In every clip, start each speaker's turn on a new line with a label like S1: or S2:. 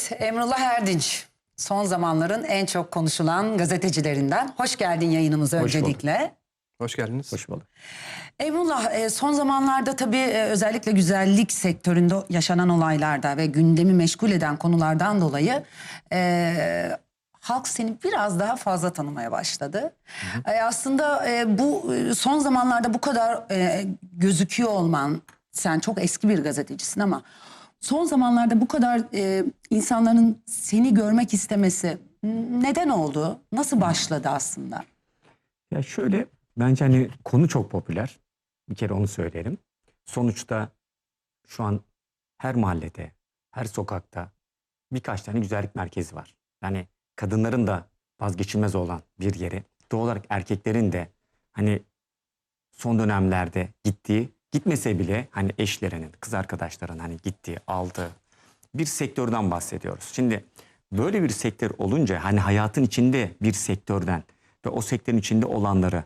S1: Evet, Emrullah Erdinç. Son zamanların en çok konuşulan gazetecilerinden. Hoş geldin yayınımıza
S2: Hoş bulduk.
S1: öncelikle.
S3: Hoş geldiniz.
S2: Hoş bulduk.
S1: Emrullah, e, son zamanlarda tabii e, özellikle güzellik sektöründe yaşanan olaylarda ve gündemi meşgul eden konulardan dolayı e, halk seni biraz daha fazla tanımaya başladı. E, aslında e, bu son zamanlarda bu kadar e, gözüküyor olman, sen çok eski bir gazetecisin ama son zamanlarda bu kadar e, insanların seni görmek istemesi neden oldu? Nasıl başladı aslında?
S2: Ya şöyle bence hani konu çok popüler. Bir kere onu söyleyelim. Sonuçta şu an her mahallede, her sokakta birkaç tane güzellik merkezi var. Yani kadınların da vazgeçilmez olan bir yeri. Doğal olarak erkeklerin de hani son dönemlerde gittiği, gitmese bile hani eşlerinin, kız arkadaşların hani gittiği, aldığı bir sektörden bahsediyoruz. Şimdi böyle bir sektör olunca hani hayatın içinde bir sektörden ve o sektörün içinde olanları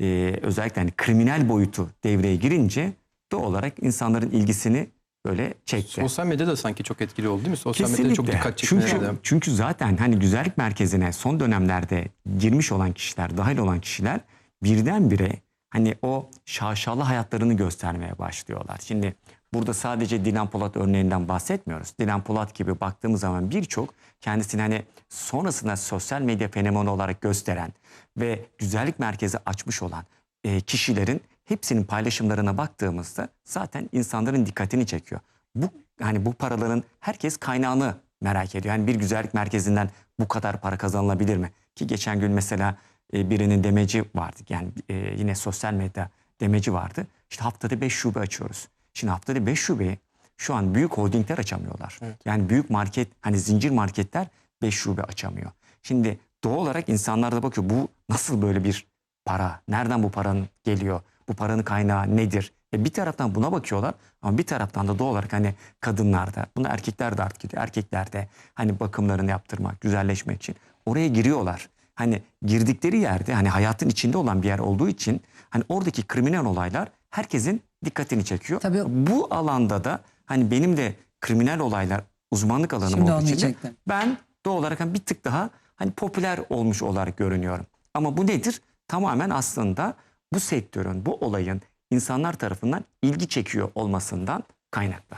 S2: e, özellikle hani kriminal boyutu devreye girince doğal olarak insanların ilgisini böyle çekti.
S3: Sosyal medya da sanki çok etkili oldu değil mi? Sosyal medyada
S2: Kesinlikle.
S3: çok dikkat çekmeye
S2: çünkü, çünkü zaten hani güzellik merkezine son dönemlerde girmiş olan kişiler, dahil olan kişiler birdenbire hani o şaşalı hayatlarını göstermeye başlıyorlar. Şimdi burada sadece Dilan Polat örneğinden bahsetmiyoruz. Dilan Polat gibi baktığımız zaman birçok kendisini hani sonrasında sosyal medya fenomeni olarak gösteren ve güzellik merkezi açmış olan e, kişilerin hepsinin paylaşımlarına baktığımızda zaten insanların dikkatini çekiyor. Bu hani bu paraların herkes kaynağını merak ediyor. Yani bir güzellik merkezinden bu kadar para kazanılabilir mi? Ki geçen gün mesela e, birinin demeci vardı. Yani e, yine sosyal medya demeci vardı. İşte haftada 5 şube açıyoruz. Şimdi haftada 5 şubeyi şu an büyük holdingler açamıyorlar. Yani büyük market hani zincir marketler 5 şube açamıyor. Şimdi doğal olarak insanlar da bakıyor bu nasıl böyle bir para? Nereden bu paranın geliyor? Bu paranın kaynağı nedir? E bir taraftan buna bakıyorlar ama bir taraftan da doğal olarak hani kadınlarda, bunu erkekler de artık gidiyor. Erkekler de hani bakımlarını yaptırmak, güzelleşmek için oraya giriyorlar. Hani girdikleri yerde hani hayatın içinde olan bir yer olduğu için hani oradaki kriminal olaylar herkesin dikkatini çekiyor.
S1: Tabii.
S2: Bu alanda da hani benim de kriminal olaylar uzmanlık alanım
S1: Şimdi
S2: olduğu için de ben doğal olarak hani bir tık daha hani popüler olmuş olarak görünüyorum. Ama bu nedir? Tamamen aslında bu sektörün, bu olayın insanlar tarafından ilgi çekiyor olmasından kaynaklı.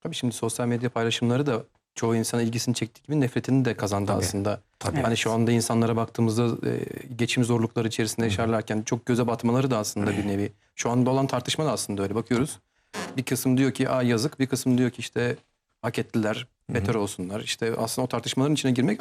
S3: Tabii şimdi sosyal medya paylaşımları da çoğu insana ilgisini çektiği gibi nefretini de kazandı
S2: Tabii.
S3: aslında.
S2: Tabii.
S3: Hani şu anda insanlara baktığımızda e, geçim zorlukları içerisinde yaşarlarken çok göze batmaları da aslında bir nevi. Şu anda olan tartışma da aslında öyle. Bakıyoruz. Bir kısım diyor ki Aa, yazık, bir kısım diyor ki işte hak ettiler, beter olsunlar. İşte aslında o tartışmaların içine girmek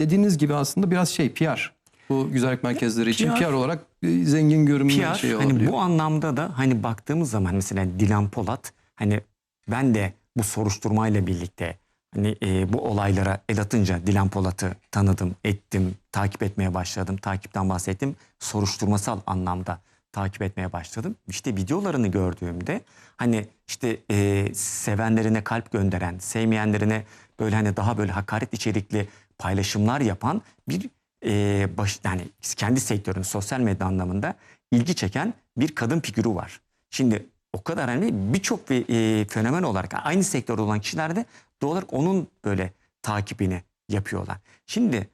S3: dediğiniz gibi aslında biraz şey PR. Bu güzellik merkezleri için
S2: PR
S3: PR olarak zengin görünme
S2: PR
S3: şey
S2: hani
S3: olabiliyor.
S2: bu anlamda da hani baktığımız zaman mesela Dilan Polat hani ben de bu soruşturmayla birlikte hani e, bu olaylara el atınca Dilan Polat'ı tanıdım, ettim, takip etmeye başladım. Takipten bahsettim. Soruşturmasal anlamda takip etmeye başladım. İşte videolarını gördüğümde hani işte e, sevenlerine kalp gönderen, sevmeyenlerine böyle hani daha böyle hakaret içerikli paylaşımlar yapan bir e, baş, yani kendi sektörün sosyal medya anlamında ilgi çeken bir kadın figürü var. Şimdi o kadar hani birçok bir e, fenomen olarak aynı sektörde olan kişiler de doğal olarak onun böyle takibini yapıyorlar. Şimdi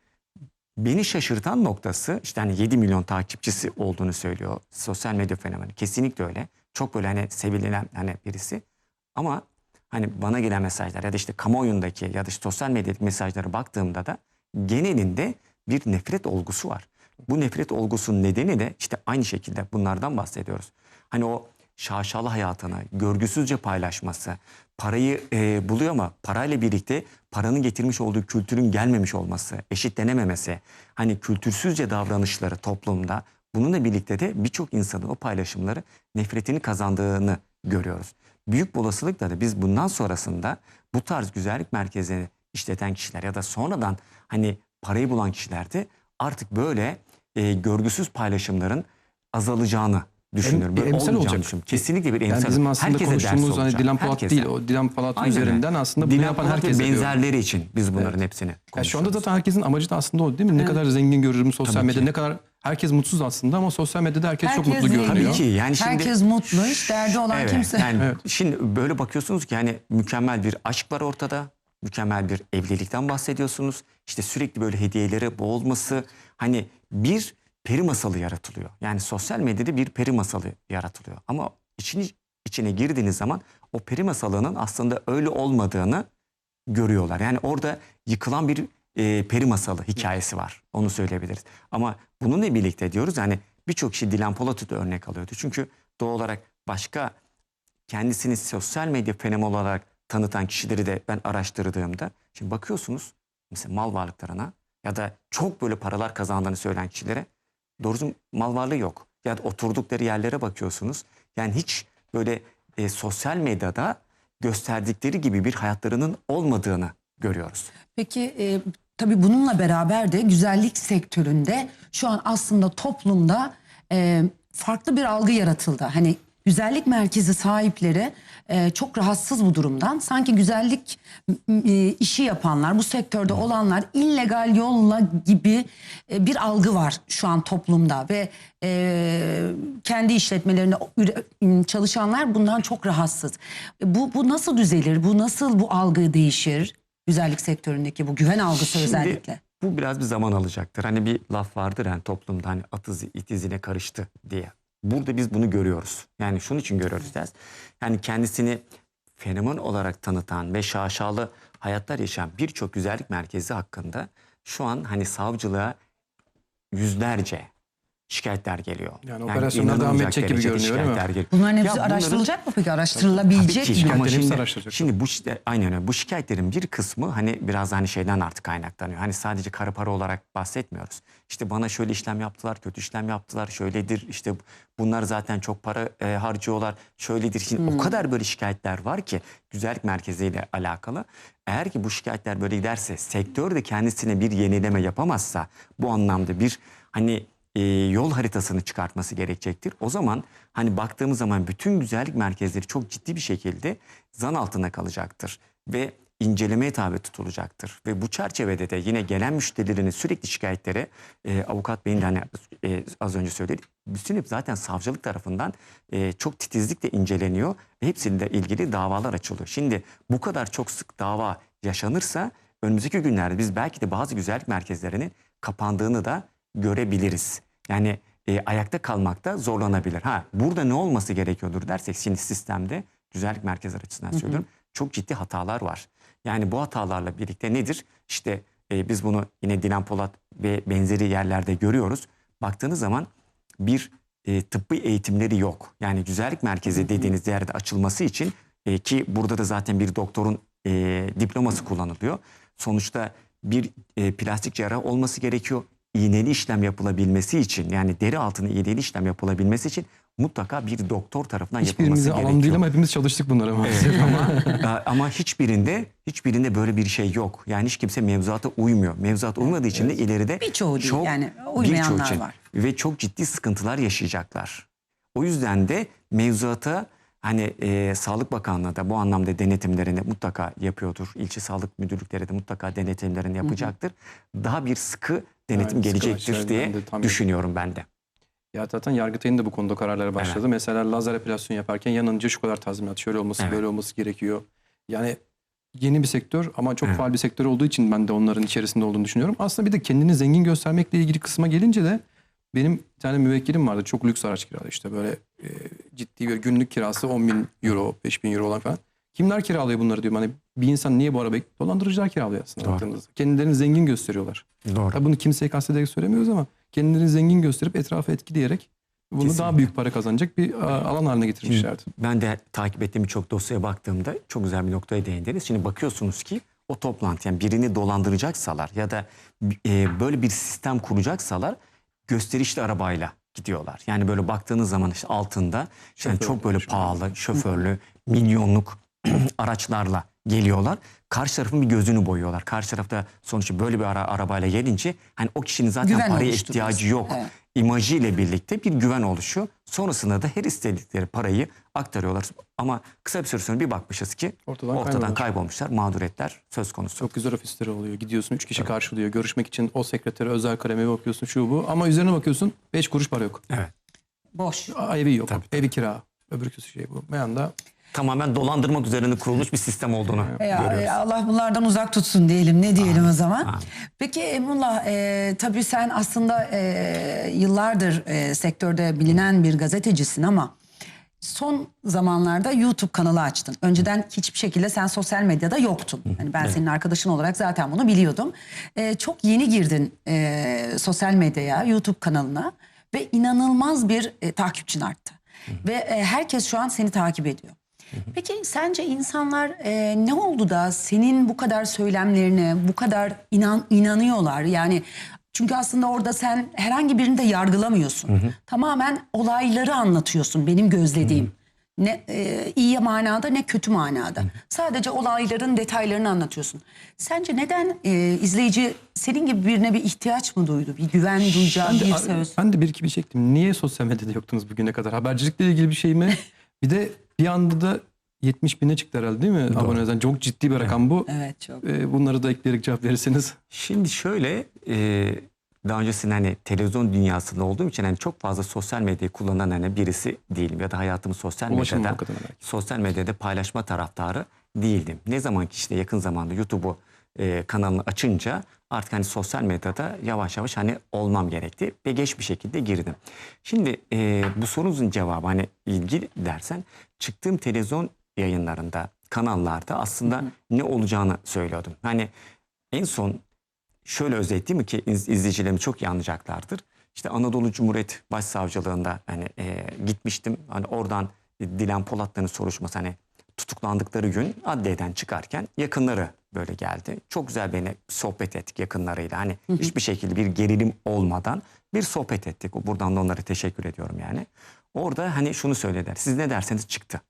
S2: beni şaşırtan noktası işte hani 7 milyon takipçisi olduğunu söylüyor sosyal medya fenomeni. Kesinlikle öyle. Çok böyle hani sevilen hani birisi. Ama hani bana gelen mesajlar ya da işte kamuoyundaki ya da işte sosyal medyadaki mesajlara baktığımda da genelinde bir nefret olgusu var. Bu nefret olgusunun nedeni de işte aynı şekilde bunlardan bahsediyoruz. Hani o şaşalı hayatını görgüsüzce paylaşması, parayı e, buluyor ama parayla birlikte paranın getirmiş olduğu kültürün gelmemiş olması, eşitlenememesi, hani kültürsüzce davranışları toplumda bununla birlikte de birçok insanın o paylaşımları nefretini kazandığını görüyoruz. Büyük bir olasılıkla da biz bundan sonrasında bu tarz güzellik merkezini işleten kişiler ya da sonradan hani parayı bulan kişilerde artık böyle e, görgüsüz paylaşımların azalacağını düşünüyorum.
S3: bir
S2: Böyle
S3: emsal olacak.
S2: düşünüyorum. Kesinlikle bir emsal.
S3: Yani bizim aslında
S2: Herkese
S3: konuştuğumuz hani. Dilan Polat
S2: Herkese.
S3: değil. O Dilan Polat
S2: Aynen öyle.
S3: üzerinden aslında bunu
S2: Dilan
S3: yapan
S2: Polat
S3: herkes
S2: benzerleri için biz bunların hepsini
S3: Ya
S2: konuşuyoruz.
S3: şu anda zaten herkesin amacı da aslında o değil mi? Ne kadar zengin görürüm sosyal
S2: Tabii
S3: medyada,
S2: ki.
S3: ne kadar herkes mutsuz aslında ama sosyal medyada herkes, çok
S1: Herkes
S3: mutlu
S1: zengin.
S3: görünüyor.
S2: Tabii ki yani şimdi
S1: Herkes mutlu, hiç derdi olan
S2: evet,
S1: kimse.
S2: Yani
S3: Evet.
S2: şimdi böyle bakıyorsunuz ki hani mükemmel bir aşk var ortada. mükemmel bir evlilikten bahsediyorsunuz. İşte sürekli böyle hediyelere boğulması hani bir peri masalı yaratılıyor. Yani sosyal medyada bir peri masalı yaratılıyor. Ama içini, içine girdiğiniz zaman o peri masalının aslında öyle olmadığını görüyorlar. Yani orada yıkılan bir e, peri masalı hikayesi var. Onu söyleyebiliriz. Ama bununla birlikte diyoruz yani birçok kişi Dilan Polat'ı da örnek alıyordu. Çünkü doğal olarak başka kendisini sosyal medya fenomeni olarak tanıtan kişileri de ben araştırdığımda şimdi bakıyorsunuz mesela mal varlıklarına ya da çok böyle paralar kazandığını söyleyen kişilere doğrusu mal varlığı yok. Ya da oturdukları yerlere bakıyorsunuz. Yani hiç böyle e, sosyal medyada gösterdikleri gibi bir hayatlarının olmadığını görüyoruz.
S1: Peki e, tabii bununla beraber de güzellik sektöründe şu an aslında toplumda e, farklı bir algı yaratıldı. Hani güzellik merkezi sahipleri e, çok rahatsız bu durumdan. Sanki güzellik e, işi yapanlar, bu sektörde olanlar illegal yolla gibi e, bir algı var şu an toplumda ve e, kendi işletmelerinde çalışanlar bundan çok rahatsız. E, Bu, bu nasıl düzelir? Bu nasıl bu algı değişir? Güzellik sektöründeki bu güven algısı
S2: Şimdi
S1: özellikle.
S2: Bu biraz bir zaman alacaktır. Hani bir laf vardır yani toplumda hani at izi, it izine karıştı diye. Burada biz bunu görüyoruz. Yani şunun için görüyoruz ders. Yani kendisini fenomen olarak tanıtan ve şaşalı hayatlar yaşayan birçok güzellik merkezi hakkında şu an hani savcılığa yüzlerce şikayetler geliyor.
S3: Yani operasyonlar devam
S2: inanılmayacak
S3: edecek gibi görünüyor, değil mi?
S2: geliyor.
S1: Bunların hepsi
S2: Ya bunların-
S1: araştırılacak mı peki? Araştırılabilecek
S2: Tabii ki.
S1: mi?
S2: Ama şimdi, şimdi bu aynen öyle. Bu şikayetlerin bir kısmı hani biraz hani şeyden artık kaynaklanıyor. Hani sadece kara para olarak bahsetmiyoruz. İşte bana şöyle işlem yaptılar, kötü işlem yaptılar, şöyledir. İşte bunlar zaten çok para e, harcıyorlar, şöyledir. Şimdi o kadar böyle şikayetler var ki güzellik merkeziyle alakalı. Eğer ki bu şikayetler böyle giderse, sektör de kendisine bir yenileme yapamazsa bu anlamda bir hani e, yol haritasını çıkartması gerekecektir. O zaman hani baktığımız zaman bütün güzellik merkezleri çok ciddi bir şekilde zan altında kalacaktır ve incelemeye tabi tutulacaktır. Ve bu çerçevede de yine gelen müşterilerin sürekli şikayetleri e, avukat beyin de hani e, az önce söyledi. Bütün hep zaten savcılık tarafından e, çok titizlikle inceleniyor ve hepsinde ilgili davalar açılıyor. Şimdi bu kadar çok sık dava yaşanırsa önümüzdeki günlerde biz belki de bazı güzellik merkezlerinin kapandığını da görebiliriz. Yani e, ayakta kalmakta zorlanabilir. Ha burada ne olması gerekiyordur dersek şimdi sistemde güzellik merkezleri açısından söylüyorum. Çok ciddi hatalar var. Yani bu hatalarla birlikte nedir? İşte e, biz bunu yine Dilan Polat ve benzeri yerlerde görüyoruz. Baktığınız zaman bir e, tıbbi eğitimleri yok. Yani güzellik merkezi dediğiniz yerde açılması için e, ki burada da zaten bir doktorun e, diploması kullanılıyor. Sonuçta bir e, plastik cerrah olması gerekiyor. İğneli işlem yapılabilmesi için yani deri altına iğneli işlem yapılabilmesi için mutlaka bir doktor tarafından yapılması
S3: Hiçbirimize
S2: gerekiyor.
S3: alan değil ama hepimiz çalıştık bunları maalesef.
S2: ama ama hiçbirinde hiçbirinde böyle bir şey yok. Yani hiç kimse mevzuata uymuyor. Mevzuata uymadığı için de ileride
S1: Birçoğu değil,
S2: çok-
S1: yani
S2: birçoğu
S1: uymayanlar
S2: için
S1: var.
S2: ve çok ciddi sıkıntılar yaşayacaklar. O yüzden de mevzuata hani e, Sağlık Bakanlığı da bu anlamda denetimlerini mutlaka yapıyordur. İlçe sağlık müdürlükleri de mutlaka denetimlerini yapacaktır. Daha bir sıkı denetim
S3: Evet,
S2: gelecektir diye düşünüyorum ben de.
S3: Ya zaten Yargıtay'ın da bu konuda kararları başladı. Mesela lazer epilasyon yaparken yanınca şu kadar tazminat, şöyle olması,
S2: Evet.
S3: böyle olması gerekiyor. Yani yeni bir sektör ama çok
S2: Evet.
S3: faal bir sektör olduğu için ben de onların içerisinde olduğunu düşünüyorum. Aslında bir de kendini zengin göstermekle ilgili kısma gelince de benim bir tane müvekkilim vardı. Çok lüks araç kiralıyor işte böyle e, ciddi bir günlük kirası 10 bin euro, 5 bin euro olan falan. Kimler kiralıyor bunları diyorum. Hani bir insan niye bu arabayı dolandırıcılar kiralıyor aslında
S2: Doğru.
S3: baktığınızda. Kendilerini zengin gösteriyorlar.
S2: Doğru.
S3: Tabii bunu kimseye kastederek söylemiyoruz ama kendilerini zengin gösterip etrafı etkileyerek bunu
S2: Kesinlikle.
S3: daha büyük para kazanacak bir a, alan haline getirmişlerdi.
S2: Ben de takip ettiğim birçok dosyaya baktığımda çok güzel bir noktaya değindiniz. Şimdi bakıyorsunuz ki o toplantı yani birini dolandıracaksalar ya da e, böyle bir sistem kuracaksalar gösterişli arabayla gidiyorlar. Yani böyle baktığınız zaman işte altında yani çok böyle pahalı, şoförlü, milyonluk araçlarla geliyorlar. Karşı tarafın bir gözünü boyuyorlar. Karşı tarafta sonuçta böyle bir ara, arabayla gelince hani o kişinin zaten
S1: Güven
S2: paraya ihtiyacı yok.
S1: Evet.
S2: İmajı ile birlikte bir güven oluşuyor. Sonrasında da her istedikleri parayı aktarıyorlar. Ama kısa bir süre sonra bir bakmışız ki
S3: Ortadan
S2: ortadan, kaybolmuşlar. Mağduriyetler söz konusu.
S3: Çok güzel ofisleri oluyor. Gidiyorsun üç kişi karşılıyor. Görüşmek için o sekretere özel kaleme bakıyorsun şu bu. Ama üzerine bakıyorsun beş kuruş para yok.
S2: Evet.
S1: Boş.
S3: Evi yok.
S2: Tabii,
S3: Evi kira. Öbür kötü şey bu. Bir anda
S2: tamamen dolandırmak üzerine kurulmuş bir sistem olduğunu
S1: Ya,
S2: görüyoruz.
S1: Allah bunlardan uzak tutsun diyelim. Ne diyelim o zaman?
S2: amin.
S1: Peki Emrullah e, tabii sen aslında e, yıllardır e, sektörde bilinen bir gazetecisin ama son zamanlarda YouTube kanalı açtın. Önceden hiçbir şekilde sen sosyal medyada yoktun. Hani ben senin arkadaşın olarak zaten bunu biliyordum. E, çok yeni girdin e, sosyal medyaya, YouTube kanalına ve inanılmaz bir e, takipçin arttı. Ve e, herkes şu an seni takip ediyor. Peki sence insanlar e, ne oldu da senin bu kadar söylemlerine bu kadar inan inanıyorlar? Yani çünkü aslında orada sen herhangi birini de yargılamıyorsun. Tamamen olayları anlatıyorsun benim gözlediğim. Ne e, iyi manada ne kötü manada. Sadece olayların detaylarını anlatıyorsun. Sence neden e, izleyici senin gibi birine bir ihtiyaç mı duydu? Bir güven duyacağı
S3: Ben
S1: bir söz.
S3: ben de bir iki bir çektim. Niye sosyal medyada yoktunuz bugüne kadar? Habercilikle ilgili bir şey mi? bir de bir anda da 70 bine çıktı herhalde değil mi? Abonelerden çok ciddi bir rakam bu.
S1: Evet çok.
S3: Ee, bunları da ekleyerek cevap verirseniz.
S2: Şimdi şöyle e, daha öncesinde hani televizyon dünyasında olduğum için hani çok fazla sosyal medyayı kullanan hani birisi değilim ya da hayatımı sosyal
S3: Ulaşım
S2: medyada sosyal medyada paylaşma taraftarı değildim. Ne zaman ki işte yakın zamanda YouTube'u e, kanalını açınca artık hani sosyal medyada yavaş yavaş hani olmam gerekti ve geç bir şekilde girdim. Şimdi e, bu sorunuzun cevabı hani ilgi dersen çıktığım televizyon yayınlarında kanallarda aslında ne olacağını söylüyordum. Hani en son şöyle özetleyeyim ki iz- izleyicilerim çok iyi anlayacaklardır. İşte Anadolu Cumhuriyet Başsavcılığında hani e, gitmiştim. Hani oradan Dilan Polat'ların soruşturması hani tutuklandıkları gün adliyeden çıkarken yakınları böyle geldi. Çok güzel beni sohbet ettik yakınlarıyla. Hani hiçbir şekilde bir gerilim olmadan bir sohbet ettik. Buradan da onlara teşekkür ediyorum yani. Orada hani şunu söylediler. Siz ne derseniz çıktı.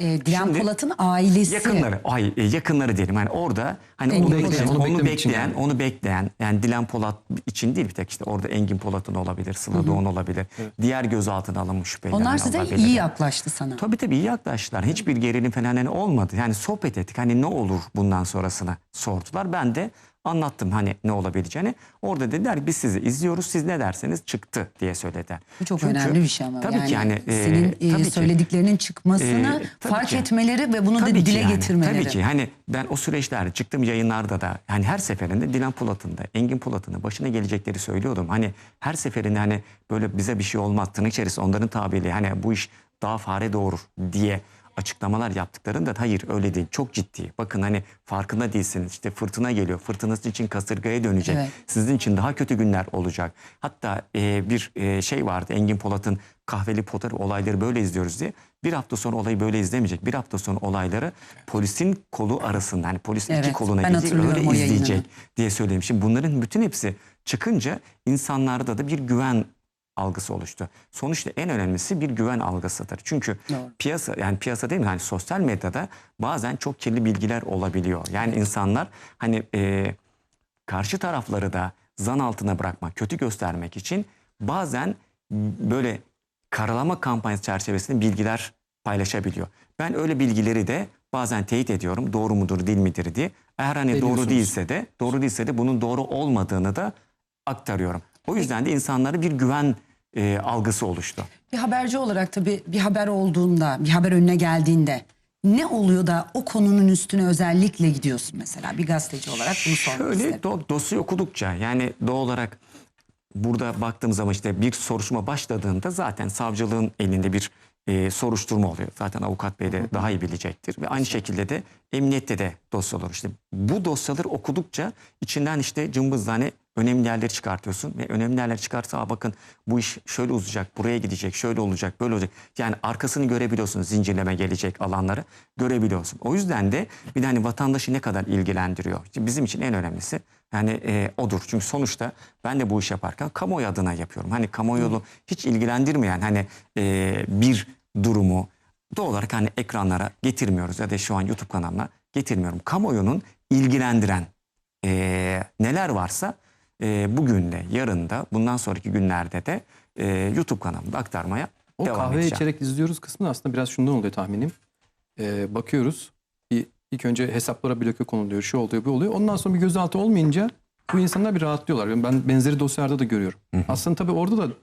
S1: E, Dilan
S2: Şimdi-
S1: Polat'ın ailesi.
S2: Yakınları, ay e, yakınları diyelim. Hani orada hani
S1: Engin
S2: onu bekleyen,
S3: Onu
S2: onu bekleyen,
S3: yani.
S2: onu bekleyen yani Dilan Polat için değil bir tek işte orada Engin Polat'ın olabilir, Sıla Doğan olabilir. Diğer gözaltına alınmış şüpheliler.
S1: Onlar size iyi yaklaştı sana.
S2: Tabii tabii iyi yaklaştılar. Hiçbir gerilim falan hani olmadı. Yani sohbet ettik. Hani ne olur bundan sonrasına sordular. Ben de anlattım hani ne olabileceğini. Orada dediler ki biz sizi izliyoruz. Siz ne derseniz çıktı diye söylediler.
S1: Bu çok
S2: Çünkü-
S1: önemli bir şey ama.
S2: Tabii
S1: yani
S2: ki yani e,
S1: senin e,
S2: tabii ki.
S1: söylediklerinin çıkmasını
S2: Ee, tabii
S1: fark
S2: ki.
S1: etmeleri ve bunu da
S2: ki
S1: dile
S2: yani,
S1: getirmeleri.
S2: Tabii ki hani ben o süreçlerde çıktığım yayınlarda da hani her seferinde Dilan Polat'ın da Engin Polat'ın da başına gelecekleri söylüyordum. Hani her seferinde hani böyle bize bir şey olmaz tırnak içerisinde onların tabiriyle hani bu iş daha fare doğurur diye açıklamalar yaptıklarında hayır öyle değil çok ciddi. Bakın hani farkında değilsiniz işte fırtına geliyor fırtınası için kasırgaya dönecek.
S1: Evet.
S2: Sizin için daha kötü günler olacak. Hatta e, bir e, şey vardı Engin Polat'ın kahveli potar olayları böyle izliyoruz diye. Bir hafta sonra olayı böyle izlemeyecek. Bir hafta sonra olayları polisin kolu arasında hani polisin iki
S1: Evet,
S2: koluna
S1: ben
S2: gidecek öyle
S1: o yayını.
S2: izleyecek diye söylemişim. Bunların bütün hepsi çıkınca insanlarda da bir güven algısı oluştu. Sonuçta en önemlisi bir güven algısıdır. Çünkü
S1: Doğru.
S2: piyasa yani piyasa değil mi? Hani sosyal medyada bazen çok kirli bilgiler olabiliyor. Yani insanlar hani e, karşı tarafları da zan altına bırakmak, kötü göstermek için bazen böyle karalama kampanyası çerçevesinde bilgiler paylaşabiliyor. Ben öyle bilgileri de bazen teyit ediyorum. Doğru mudur, değil midir diye. Eğer hani doğru değilse de, doğru değilse de bunun doğru olmadığını da aktarıyorum. O yüzden de insanlara bir güven e, algısı oluştu.
S1: Bir haberci olarak tabii bir haber olduğunda, bir haber önüne geldiğinde ne oluyor da o konunun üstüne özellikle gidiyorsun mesela bir gazeteci olarak bunu sormak
S2: Şöyle do- dosya okudukça yani doğal olarak burada baktığımız zaman işte bir soruşturma başladığında zaten savcılığın elinde bir e, soruşturma oluyor. Zaten avukat bey de daha iyi bilecektir. Ve aynı şekilde de emniyette de dosya olur. İşte bu dosyaları okudukça içinden işte cımbızla önemli yerleri çıkartıyorsun. Ve önemli yerler çıkarsa "Aa bakın bu iş şöyle uzayacak, buraya gidecek, şöyle olacak, böyle olacak. Yani arkasını görebiliyorsun zincirleme gelecek alanları görebiliyorsun. O yüzden de bir de hani vatandaşı ne kadar ilgilendiriyor. İşte bizim için en önemlisi yani e, odur. Çünkü sonuçta ben de bu iş yaparken kamuoyu adına yapıyorum. Hani kamuoyunu hiç ilgilendirmeyen hani e, bir durumu doğal olarak hani ekranlara getirmiyoruz ya da şu an YouTube kanalına getirmiyorum. Kamuoyunun ilgilendiren e, neler varsa e, bugün de yarın da bundan sonraki günlerde de e, YouTube kanalımda aktarmaya
S3: O
S2: devam
S3: kahve
S2: edeceğim.
S3: içerek izliyoruz kısmı da aslında biraz şundan oluyor tahminim. Ee, bakıyoruz. Bir, ilk önce hesaplara bloke konuluyor. Şu oluyor bu oluyor. Ondan sonra bir gözaltı olmayınca bu insanlar bir rahatlıyorlar. Ben benzeri dosyalarda da görüyorum. Aslında tabii orada da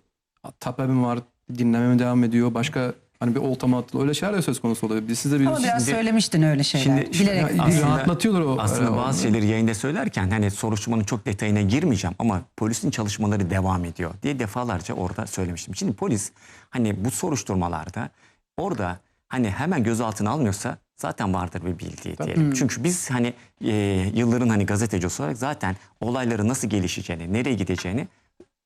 S3: tapabim var. Dinlememe devam ediyor. Başka Hani bir olta mı attılar öyle şeyler de söz konusu oluyor. Biz size bir
S1: Ama biraz söylemiştin öyle şeyler.
S2: Şimdi-
S1: Bilerek.
S3: Ya, bir
S2: Aslında-
S3: rahatlatıyorlar o.
S2: Aslında
S3: o-
S2: bazı şeyleri yayında söylerken hani soruşturmanın çok detayına girmeyeceğim ama polisin çalışmaları devam ediyor diye defalarca orada söylemiştim. Şimdi polis hani bu soruşturmalarda orada hani hemen gözaltına almıyorsa zaten vardır bir bildiği diyelim. Çünkü biz hani e, yılların hani gazetecisi olarak zaten olayları nasıl gelişeceğini, nereye gideceğini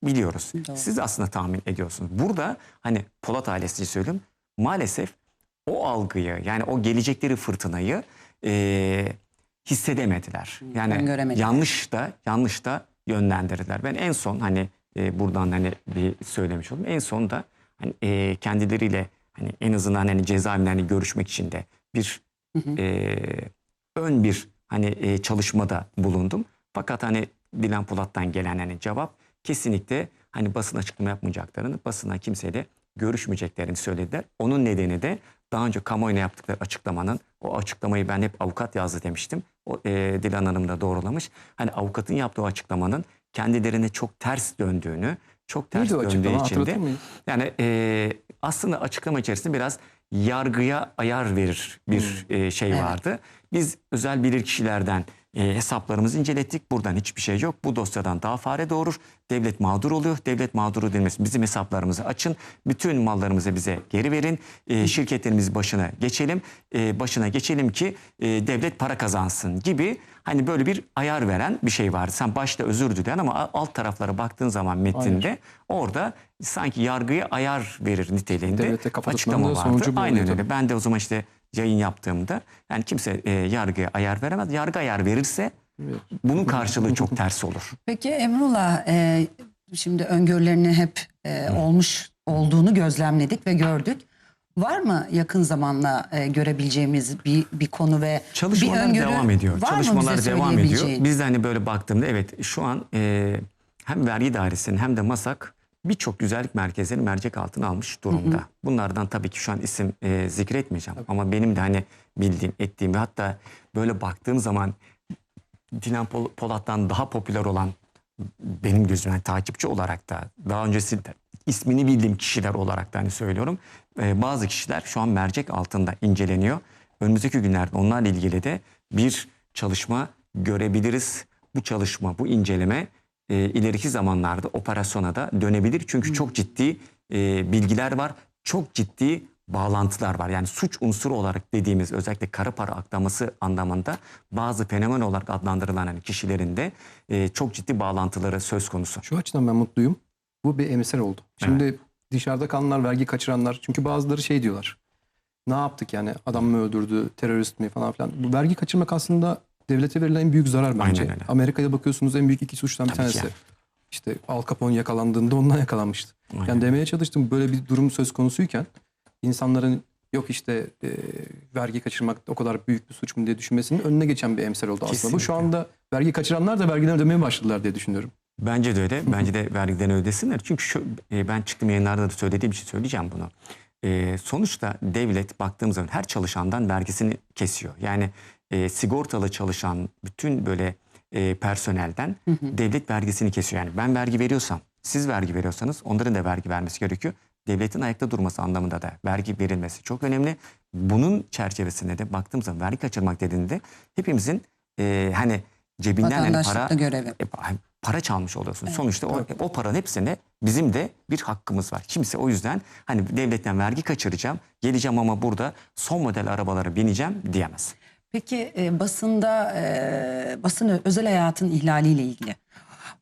S2: biliyoruz. Siz aslında tahmin ediyorsunuz. Burada hani Polat ailesi söyleyeyim maalesef o algıyı yani o gelecekleri fırtınayı e, hissedemediler. Yani
S1: öngöremediler.
S2: yanlış da yanlış da yönlendirdiler. Ben en son hani e, buradan hani bir söylemiş oldum. En son da hani e, kendileriyle hani en azından hani cezaevinde hani görüşmek için de bir e, ön bir hani e, çalışmada bulundum. Fakat hani Dilan Polat'tan gelen hani cevap kesinlikle hani basın açıklama yapmayacaklarını, basına kimseyle görüşmeyeceklerini söylediler. Onun nedeni de daha önce kamuoyuna yaptıkları açıklamanın o açıklamayı ben hep avukat yazdı demiştim. O e, Dilan Hanım da doğrulamış. Hani avukatın yaptığı açıklamanın kendilerine çok ters döndüğünü, çok ters
S3: Neydi
S2: döndüğü için de yani e, aslında açıklama içerisinde biraz yargıya ayar verir bir e, şey
S1: Evet.
S2: vardı. Biz özel bilir kişilerden e, hesaplarımızı incelettik. Buradan hiçbir şey yok. Bu dosyadan daha fare doğurur. Devlet mağdur oluyor. Devlet mağduru denmesi bizim hesaplarımızı açın. Bütün mallarımızı bize geri verin. E, şirketlerimiz başına geçelim. E, başına geçelim ki e, devlet para kazansın gibi hani böyle bir ayar veren bir şey vardı. Sen başta özür dileyen ama alt taraflara baktığın zaman metninde orada sanki yargıya ayar verir niteliğinde
S3: Devlete
S2: açıklama vardı. Aynen öyle. Ben de o zaman işte yayın yaptığımda yani kimse e, yargıya ayar veremez. Yargı ayar verirse bunun karşılığı çok ters olur.
S1: Peki Emrullah e, şimdi öngörülerini hep e, olmuş olduğunu gözlemledik ve gördük. Var mı yakın zamanla e, görebileceğimiz bir bir konu ve
S2: Çalışmalar
S1: bir öngörü
S2: devam ediyor.
S1: Var mı
S2: Çalışmalar
S1: bize
S2: devam ediyor. Biz de hani böyle baktığımda evet şu an e, hem vergi dairesinin hem de MASAK birçok güzellik merkezlerini mercek altına almış durumda. Bunlardan tabii ki şu an isim e, zikretmeyeceğim ama benim de hani bildiğim, ettiğim ve hatta böyle baktığım zaman Dilan Pol- Polat'tan daha popüler olan benim gözümden takipçi olarak da daha öncesinde ismini bildiğim kişiler olarak da hani söylüyorum. Ee, bazı kişiler şu an mercek altında inceleniyor. Önümüzdeki günlerde onlarla ilgili de bir çalışma görebiliriz. Bu çalışma, bu inceleme e, ileriki zamanlarda operasyona da dönebilir. Çünkü çok ciddi e, bilgiler var. Çok ciddi bağlantılar var. Yani suç unsuru olarak dediğimiz özellikle kara para aklaması anlamında bazı fenomen olarak adlandırılan hani kişilerin de e, çok ciddi bağlantıları söz konusu.
S3: Şu açıdan ben mutluyum. Bu bir emsal oldu. Şimdi dışarıda kalanlar, vergi kaçıranlar. Çünkü bazıları şey diyorlar. Ne yaptık yani? Adam mı öldürdü, terörist mi falan filan. Bu vergi kaçırmak aslında devlete verilen en büyük zarar bence. Amerika'ya bakıyorsunuz en büyük iki suçtan bir
S2: Tabii ki.
S3: tanesi. İşte Al Capone yakalandığında ondan yakalanmıştı.
S2: Aynen.
S3: Yani demeye çalıştım böyle bir durum söz konusuyken insanların yok işte e, vergi kaçırmak o kadar büyük bir suç mu diye düşünmesinin önüne geçen bir emsal oldu aslında. Bu şu
S2: Kesinlikle.
S3: anda vergi kaçıranlar da vergilerini ödemeye başladılar diye düşünüyorum.
S2: Bence de öyle. Bence de vergiden ödesinler. Çünkü şu, e, ben çıktığım yayınlarda da söylediğim için söyleyeceğim bunu. E, sonuçta devlet baktığımız zaman her çalışandan vergisini kesiyor. Yani e, sigortalı çalışan bütün böyle e, personelden devlet vergisini kesiyor. Yani ben vergi veriyorsam, siz vergi veriyorsanız onların da vergi vermesi gerekiyor. Devletin ayakta durması anlamında da vergi verilmesi çok önemli. Bunun çerçevesinde de baktığımız zaman vergi kaçırmak dediğinde hepimizin e, hani cebinden hani
S1: Vatandaşlıkta
S2: para
S1: görevi.
S2: e, pa- para çalmış oluyorsun. Sonuçta o, o paranın hepsine bizim de bir hakkımız var. Kimse o yüzden hani devletten vergi kaçıracağım, geleceğim ama burada son model arabalara bineceğim diyemez.
S1: Peki e, basında e, basın özel hayatın ihlaliyle ilgili.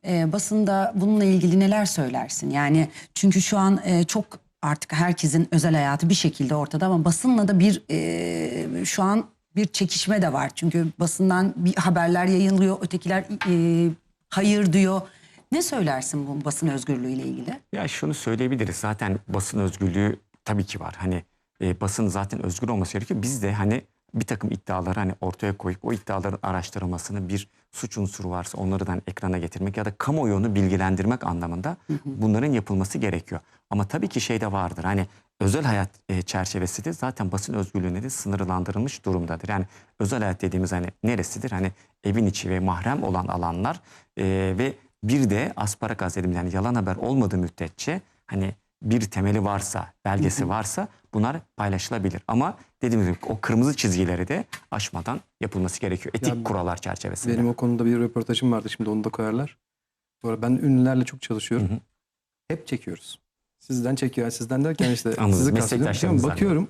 S1: E, basında bununla ilgili neler söylersin? Yani çünkü şu an e, çok artık herkesin özel hayatı bir şekilde ortada ama basınla da bir e, şu an bir çekişme de var. Çünkü basından bir haberler yayınlıyor, ötekiler e, hayır diyor. Ne söylersin bu basın özgürlüğüyle ilgili?
S2: Ya şunu söyleyebiliriz. Zaten basın özgürlüğü tabii ki var. Hani e, basın zaten özgür olması gerekiyor. Biz de hani bir takım iddiaları hani ortaya koyup o iddiaların araştırılmasını bir suç unsuru varsa onları da hani ekrana getirmek ya da kamuoyunu bilgilendirmek anlamında bunların yapılması gerekiyor. Ama tabii ki şey de vardır. Hani özel hayat e, çerçevesi de zaten basın özgürlüğüne de sınırlandırılmış durumdadır. Yani özel hayat dediğimiz hani neresidir? Hani evin içi ve mahrem olan alanlar e, ve bir de asparagas dediğimiz yani yalan haber olmadığı müddetçe hani bir temeli varsa, belgesi varsa bunlar paylaşılabilir. Ama dediğimiz gibi o kırmızı çizgileri de aşmadan yapılması gerekiyor. Etik
S3: Ya
S2: kurallar çerçevesinde.
S3: Benim o konuda bir röportajım vardı şimdi onu da koyarlar. Sonra ben ünlülerle çok çalışıyorum.
S2: Hı hı.
S3: Hep çekiyoruz. Sizden çekiyor. Yani sizden derken işte
S2: Anladım,
S3: sizi kastediyorum. Bakıyorum.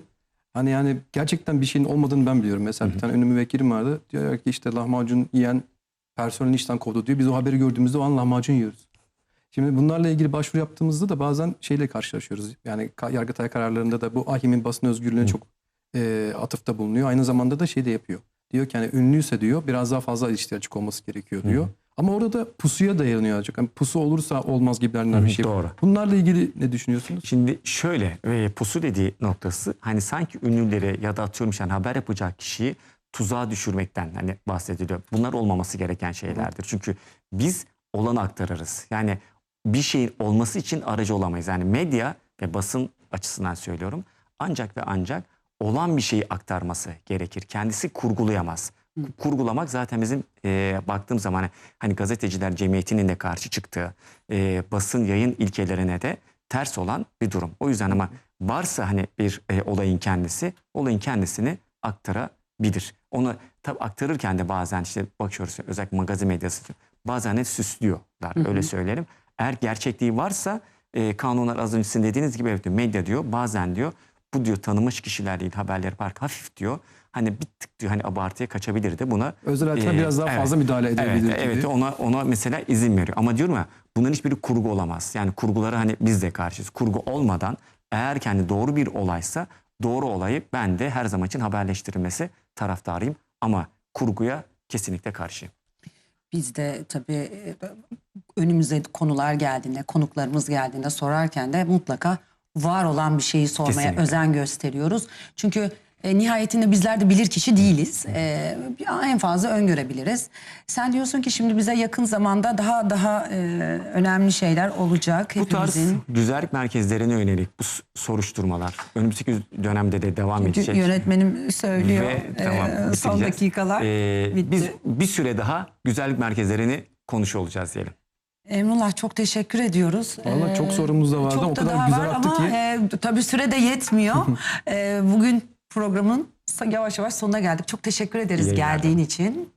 S3: Hani yani gerçekten bir şeyin olmadığını ben biliyorum. Mesela bir tane ünlü müvekkilim vardı. Diyor ki işte lahmacun yiyen personel işten kovdu diyor. Biz o haberi gördüğümüzde o an lahmacun yiyoruz. Şimdi bunlarla ilgili başvuru yaptığımızda da bazen şeyle karşılaşıyoruz. Yani Yargıtay kararlarında da bu hakimin basın özgürlüğüne çok e, atıfta bulunuyor. Aynı zamanda da şey de yapıyor. Diyor ki hani ünlüyse diyor biraz daha fazla ilişki açık olması gerekiyor diyor. Ama orada da pusuya dayanıyor azıcık. Yani pusu olursa olmaz gibilerinden bir şey.
S2: Doğru.
S3: Bunlarla ilgili ne düşünüyorsunuz?
S2: Şimdi şöyle e, pusu dediği noktası hani sanki ünlüleri ya da atıyorum yani haber yapacak kişiyi tuzağa düşürmekten hani bahsediliyor. Bunlar olmaması gereken şeylerdir. Çünkü biz olanı aktarırız. Yani bir şeyin olması için aracı olamayız. Yani medya ve basın açısından söylüyorum. Ancak ve ancak olan bir şeyi aktarması gerekir. Kendisi kurgulayamaz. Kurgulamak zaten bizim e, baktığım zaman hani, hani gazeteciler cemiyetinin de karşı çıktığı e, basın yayın ilkelerine de ters olan bir durum. O yüzden ama varsa hani bir e, olayın kendisi, olayın kendisini aktarabilir. Onu tabii aktarırken de bazen işte bakıyoruz özellikle magazin medyası bazen de süslüyorlar öyle söyleyelim. Eğer gerçekliği varsa e, kanunlar az önce sizin dediğiniz gibi evet diyor, medya diyor bazen diyor bu diyor tanınmış kişiler değil haberleri park hafif diyor. Hani bir tık diyor hani abartıya kaçabilir de buna
S3: Özel hayatına
S2: e,
S3: biraz daha
S2: evet.
S3: fazla müdahale edebilir.
S2: Evet, evet ona ona mesela izin veriyor. Ama diyorum ya bunların hiçbiri kurgu olamaz. Yani kurgulara hani biz de karşıyız. Kurgu olmadan eğer kendi doğru bir olaysa doğru olayı ben de her zaman için haberleştirilmesi taraftarıyım. Ama kurguya kesinlikle karşıyım.
S1: Biz de tabii e, önümüze konular geldiğinde, konuklarımız geldiğinde sorarken de mutlaka var olan bir şeyi sormaya
S2: Kesinlikle.
S1: özen gösteriyoruz. Çünkü e, nihayetinde bizler de bilir kişi değiliz. E, en fazla öngörebiliriz. Sen diyorsun ki şimdi bize yakın zamanda daha daha e, önemli şeyler olacak
S2: Bu tarz
S1: hepimizin.
S2: güzellik merkezlerine yönelik bu soruşturmalar önümüzdeki dönemde de devam edecek.
S1: Yönetmenim söylüyor.
S2: Ve
S1: e,
S2: tamam
S1: son
S2: bitireceğiz.
S1: dakikalar.
S2: Ee,
S1: bitti.
S2: biz bir süre daha güzellik merkezlerini konuşuyor olacağız diyelim.
S1: Emrullah çok teşekkür ediyoruz.
S3: Vallahi
S1: Ee,
S3: çok sorumuz da vardı.
S1: çok
S3: O
S1: da
S3: kadar
S1: daha
S3: güzel
S1: var
S3: attı
S1: ama
S3: ki.
S1: e, tabii süre de yetmiyor. E, bugün programın yavaş yavaş sonuna geldik. Çok teşekkür ederiz
S2: İyi
S1: geldiğin için.